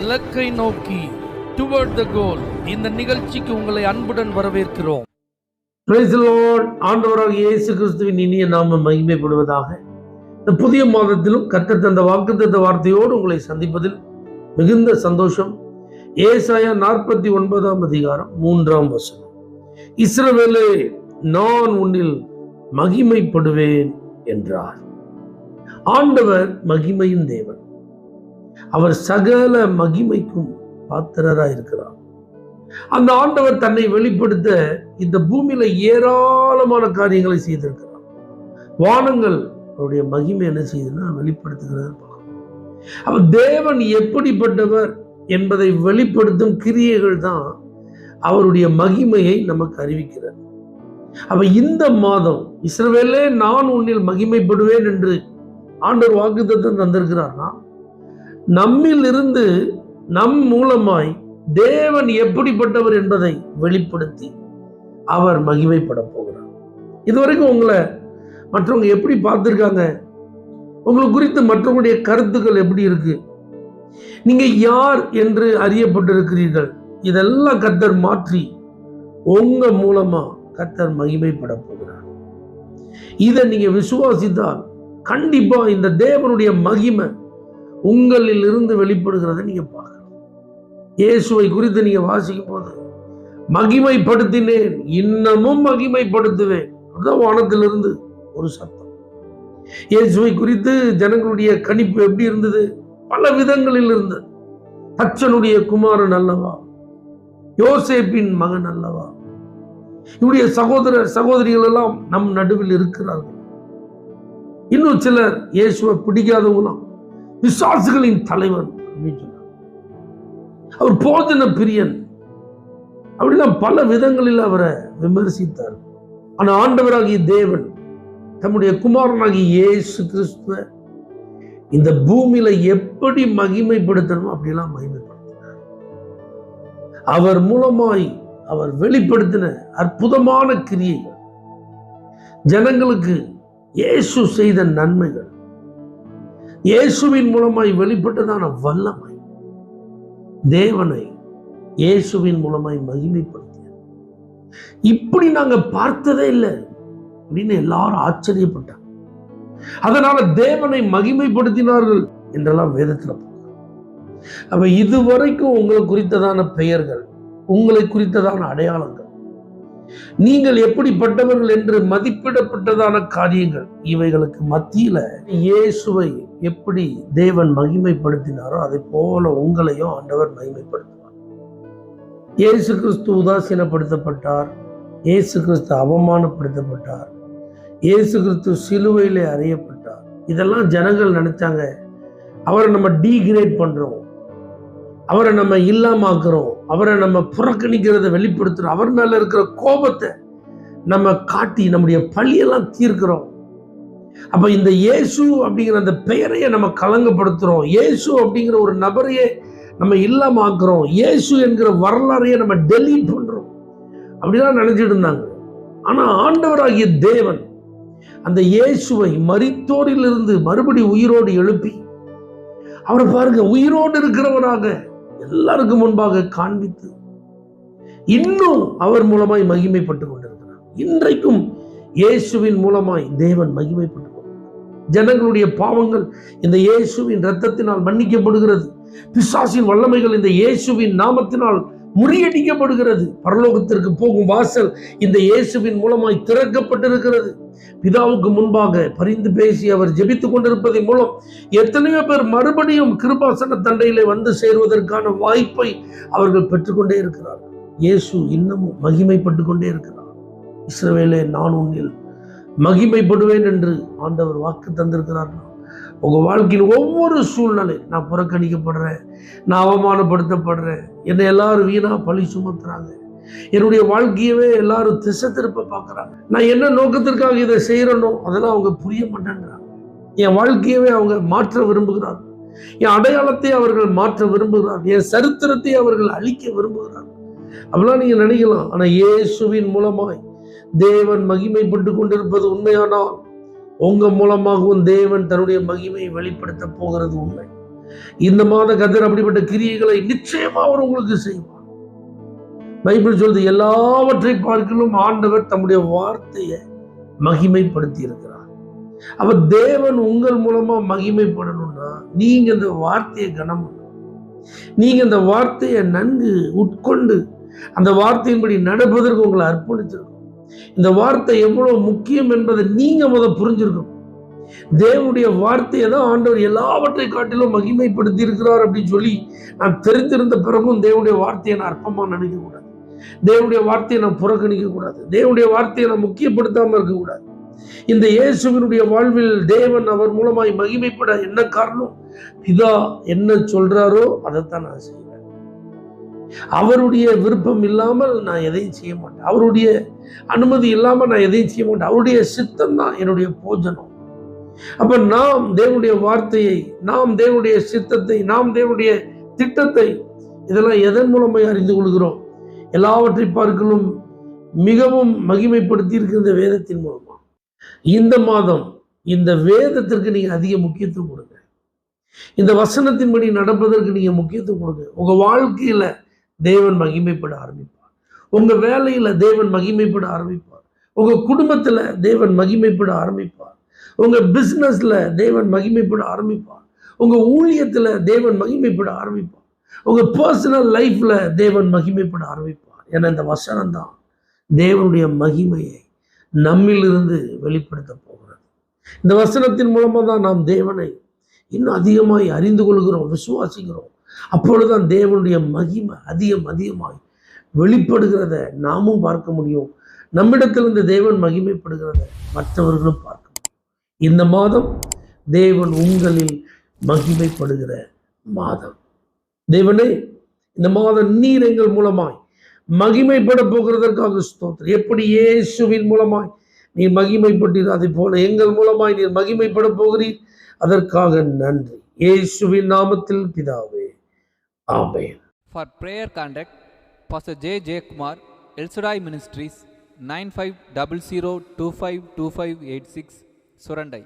இலக்கை நோக்கி டுவர்ட் த கோல் இந்த நிகழ்ச்சிக்கு உங்களை அன்புடன் வரவேற்கிறோம். ஆண்டவராக இயேசு கிறிஸ்துவின் இனிய நாம மகிமைப்படுவதாக. இந்த புதிய மாதத்திலும் கத்தர் தந்த வாக்குத்தத்த வார்த்தையோடு உங்களை சந்திப்பதில் மிகுந்த சந்தோஷம். ஏசாயா நாற்பத்தி ஒன்பதாம் அதிகாரம் மூன்றாம் வசனம். இஸ்ரவேலே நான் உன்னில் மகிமைப்படுவேன் என்றார். ஆண்டவர் மகிமையின் தேவன். அவர் சகல மகிமைக்கும் பாத்திரராய் இருக்கிறார் அந்த ஆண்டவர் தன்னை வெளிப்படுத்த இந்த பூமியில ஏராளமான காரியங்களை செய்திருக்கிறார். வானங்கள் அவருடைய மகிமை என்ன செய்யுதுன்னா வெளிப்படுத்துகிறது பார்க்கணும். அப்ப தேவன் எப்படிப்பட்டவர் என்பதை வெளிப்படுத்தும் கிரியைகள் தான் அவருடைய மகிமையை நமக்கு அறிவிக்கிறார் அப்ப இந்த மாதம் இஸ்ரவேலே நான் உன்னில் மகிமைப்படுவேன் என்று ஆண்டவர் வாக்குத்தத்தம் தந்திருக்கிறார்னா நம்மிலிருந்து நம் மூலமாய் தேவன் எப்படிப்பட்டவர் என்பதை வெளிப்படுத்தி அவர் மகிமைப்பட போகிறார். இதுவரைக்கும் உங்களை மற்றவங்க எப்படி பார்த்துருக்காங்க? உங்களுக்கு குறித்து மற்றவங்களுடைய கருத்துக்கள் எப்படி இருக்கு? நீங்க யார் என்று அறியப்பட்டிருக்கிறீர்கள்? இதெல்லாம் கத்தர் மாற்றி உங்க மூலமா கத்தர் மகிமைப்பட போகிறார். இதை நீங்க விசுவாசித்தால் கண்டிப்பா இந்த தேவனுடைய மகிமை உங்களில் இருந்து வெளிப்படுகிறத நீங்க பார்க்கணும். இயேசுவை குறித்து நீங்க வாசிக்கும் போது மகிமைப்படுத்தினேன் இன்னமும் மகிமைப்படுத்துவேன். அதுதான் வானத்திலிருந்து ஒரு சத்தம். இயேசுவை குறித்து ஜனங்களுடைய கணிப்பு எப்படி இருந்தது? பல விதங்களில் இருந்தது தச்சனுடைய குமாரன் அல்லவா? யோசேப்பின் மகன் அல்லவா? இவருடைய சகோதரர் சகோதரிகள் எல்லாம் நம் நடுவில் இருக்கிறார்கள். இன்னும் சிலர் இயேசுவை பிடிக்காதவங்களாம். விசுவாசிகளின் தலைவன் அப்படின்னு சொன்னார் அவர் போதன பிரியன். அப்படிலாம் பல விதங்களில் அவரை விமர்சித்தார். ஆனால் ஆண்டவராகிய தேவன் தம்முடைய குமாரனாகிய இயேசு கிறிஸ்துவ இந்த பூமியில எப்படி மகிமைப்படுத்தணுமோ அப்படிலாம் மகிமைப்படுத்தினார். அவர் மூலமாய் அவர் வெளிப்படுத்தின அற்புதமான கிரியைகள் ஜனங்களுக்கு இயேசு செய்த நன்மைகள் இயேசுவின் மூலமாய் வெளிப்பட்டதான வல்லமை தேவனை இயேசுவின் மூலமாய் மகிமைப்படுத்திய இப்படி நாங்க பார்த்ததே இல்லை அப்படின்னு எல்லாரும் ஆச்சரியப்பட்டாங்க. அதனால தேவனை மகிமைப்படுத்தினார்கள் என்றெல்லாம் வேதத்துல அப்ப இதுவரைக்கும் உங்களை குறித்ததான பெயர்கள் உங்களை குறித்ததான அடையாளங்கள் நீங்கள் எப்படிப்பட்டவர்கள் என்று மதிப்பிடப்பட்டதான காரியங்கள். இவைகளுக்கு மத்தியில இயேசுவை எப்படி தேவன் மகிமைப்படுத்தினாரோ அதை போல உங்களையும் ஆண்டவர் மகிமைப்படுத்துவார். இயேசு கிறிஸ்து உதாசீனப்படுத்தப்பட்டார். இயேசு கிறிஸ்து அவமானப்படுத்தப்பட்டார். இயேசு கிறிஸ்து சிலுவையிலே அறியப்பட்டார். இதெல்லாம் ஜனங்கள் நினைச்சாங்க. அவரை நம்ம டீகிரேட் பண்றோம். அவரை நம்ம இல்லாமாக்குறோம். அவரை நம்ம புறக்கணிக்கிறத வெளிப்படுத்துறோம் அவர் மேல இருக்கிற கோபத்தை நம்ம காட்டி நம்முடைய பழியெல்லாம் தீர்க்கிறோம். அப்ப இந்த இயேசு அப்படிங்கிற அந்த பெயரையே நம்ம கலங்கப்படுத்துறோம். இயேசு அப்படிங்கிற ஒரு நபரையே நம்ம இல்லாமாக்குறோம். இயேசு என்கிற வரலாறையே நம்ம டெலீட் பண்றோம். அப்படிலாம் நினைச்சிட்டு இருந்தாங்க. ஆனா ஆண்டவராகிய தேவன் அந்த இயேசுவை மறித்தோரிலிருந்து மறுபடி உயிரோடு எழுப்பி அவரை பாருங்க உயிரோடு இருக்கிறவராக எல்லாருக்கும் முன்பாக காண்பித்து இன்னும் அவர் மூலமாய் மகிமைப்பட்டு கொண்டிருக்கிறார். இன்றைக்கும் இயேசுவின் மூலமாய் தேவன் மகிமைப்பட்டு ஜனங்களுடைய பாவங்கள் இந்த இயேசுவின் இரத்தத்தினால் மன்னிக்கப்படுகிறது. பிசாசின் வல்லமைகள் இந்த இயேசுவின் நாமத்தினால் முறியடிக்கப்படுகிறது. பரலோகத்திற்கு போகும் வாசல் இந்த இயேசுவின் மூலமாய் திறக்கப்பட்டிருக்கிறது. பிதாவுக்கு முன்பாக பரிந்து பேசி அவர் ஜெபித்துக் கொண்டிருப்பதன் மூலம் எத்தனையோ பேர் மறுபடியும் கிருபாசன தண்டையிலே வந்து சேருவதற்கான வாய்ப்பை அவர்கள் பெற்றுக்கொண்டே இருக்கிறார். இயேசு இன்னமும் மகிமைப்பட்டு கொண்டே இருக்கிறார். இஸ்ரவேலே நான் உன்னில் மகிமைப்படுவேன் என்று ஆண்டவர் வாக்கு தந்திருக்கிறார். உங்க வாழ்க்கையில் ஒவ்வொரு சூழ்நிலை நான் புறக்கணிக்கப்படுறேன் நான் அவமானப்படுத்தப்படுறேன். என்னை எல்லாரும் வீணா பழி சுமத்துறாங்க. என்னுடைய வாழ்க்கையவே எல்லாரும் திசை திருப்ப பார்க்குறாங்க. நான் என்ன நோக்கத்திற்காக இதை செய்கிறனோ அதெல்லாம் அவங்க புரிய மாட்டேங்கிறாங்க. என் வாழ்க்கையவே அவங்க மாற்ற விரும்புகிறார்கள். என் அடையாளத்தை அவர்கள் மாற்ற விரும்புகிறார் என் சரித்திரத்தை அவர்கள் அழிக்க விரும்புகிறார் அப்படிலாம் நீங்க நினைக்கலாம். ஆனா இயேசுவின் மூலமாய் தேவன் மகிமைப்பட்டு கொண்டிருப்பது உண்மையானால் உங்க மூலமாகவும் தேவன் தன்னுடைய மகிமையை வெளிப்படுத்த போகிறது உண்மை. இந்த மாத கதிர் அப்படிப்பட்ட கிரியைகளை நிச்சயமா அவர் உங்களுக்கு செய்வார். பைபிள் சொல்றது எல்லாவற்றை பார்க்கலும் ஆண்டவர் தம்முடைய வார்த்தையை மகிமைப்படுத்தி இருக்கிறார் அப்ப தேவன் உங்கள் மூலமா மகிமைப்படணும்னா நீங்க இந்த வார்த்தையை கனம் நீங்க இந்த வார்த்தையை நன்கு உட்கொண்டு அந்த வார்த்தையின்படி நடப்பதற்கு உங்களை அர்ப்பணிச்சிருக்கணும். இந்த வார்த்தை எவ்வளவு முக்கியம் என்பதை நீங்க முத புரிஞ்சிருக்கணும். தேவனுடைய வார்த்தையை தான் ஆண்டவர் எல்லாவற்றை காட்டிலும் மகிமைப்படுத்தி இருக்கிறார் அப்படின்னு சொல்லி நான் தெரிந்திருந்த பிறகும் தேவனுடைய வார்த்தையை நான் அற்பமா நினைக்க கூடாது தேவனுடைய வார்த்தையை நான் புறக்கணிக்க கூடாது தேவனுடைய வார்த்தையை நான் முக்கியப்படுத்தாம இருக்க கூடாது இந்த இயேசுவினுடைய வாழ்வில் தேவன் அவர் மூலமாய் மகிமைப்பட என்ன காரணம்? பிதா என்ன சொல்றாரோ அதைத்தான் நான் செய்வேன். அவருடைய விருப்பம் இல்லாமல் நான் எதையும் செய்ய மாட்டேன். அவருடைய அனுமதி இல்லாமல் நான் எதையும் செய்ய மாட்டேன். அவருடைய சித்தம் தான் என்னுடைய போஜனம். அப்ப நாம் தேவனுடைய வார்த்தையை நாம் தேவனுடைய சித்தத்தை நாம் தேவனுடைய திட்டத்தை இதெல்லாம் எதன் மூலமாய் அறிந்து கொள்கிறோம்? எல்லாவற்றை பார்க்கலும் மிகவும் மகிமைப்படுத்தி இருக்கிற வேதத்தின் மூலமா? இந்த மாதம் இந்த வேதத்திற்கு நீங்க அதிக முக்கியத்துவம் கொடுங்க. இந்த வசனத்தின்படி நடப்பதற்கு நீங்க முக்கியத்துவம் கொடுங்க. உங்க வாழ்க்கையில தேவன் மகிமைப்பட ஆரம்பிப்பார். உங்கள் வேலையில் தேவன் மகிமைப்பட ஆரம்பிப்பார். உங்கள் குடும்பத்தில் தேவன் மகிமைப்பட ஆரம்பிப்பார். உங்கள் பிஸ்னஸில் தேவன் மகிமைப்பட ஆரம்பிப்பார். உங்கள் ஊழியத்தில் தேவன் மகிமைப்பட ஆரம்பிப்பார். உங்கள் பர்சனல் லைஃப்பில் தேவன் மகிமைப்பட ஆரம்பிப்பார். ஏன்னா இந்த வசனம் தான் தேவனுடைய மகிமையை நம்மிலிருந்து வெளிப்படுத்த போகிறது. இந்த வசனத்தின் மூலமாக தான் நாம் தேவனை இன்னும் அதிகமாய் அறிந்து கொள்கிறோம் விசுவாசிக்கிறோம். அப்பொழுதுதான் தேவனுடைய மகிமை அதிகம் அதிகமாய் வெளிப்படுகிறத நாமும் பார்க்க முடியும். நம்மிடத்திலிருந்து தேவன் மகிமைப்படுகிறத மற்றவர்களும் பார்க்க முடியும். இந்த மாதம் தேவன் உங்களில் மகிமைப்படுகிற மாதம். தேவனே இந்த மாதம் நீர் எங்கள் மூலமாய் மகிமைப்பட போகிறதற்காக ஸ்தோத்திரம். எப்படி இயேசுவின் மூலமாய் நீர் மகிமைப்பட்டீர் அதை போல எங்கள் மூலமாய் நீர் மகிமைப்பட போகிறீர். அதற்காக நன்றி இயேசுவின் நாமத்தில் பிதாவே ஆமேன் for prayer contact pastor J Jayakumar El Shaddai ministries nine five double zero two five two five eight six Surandai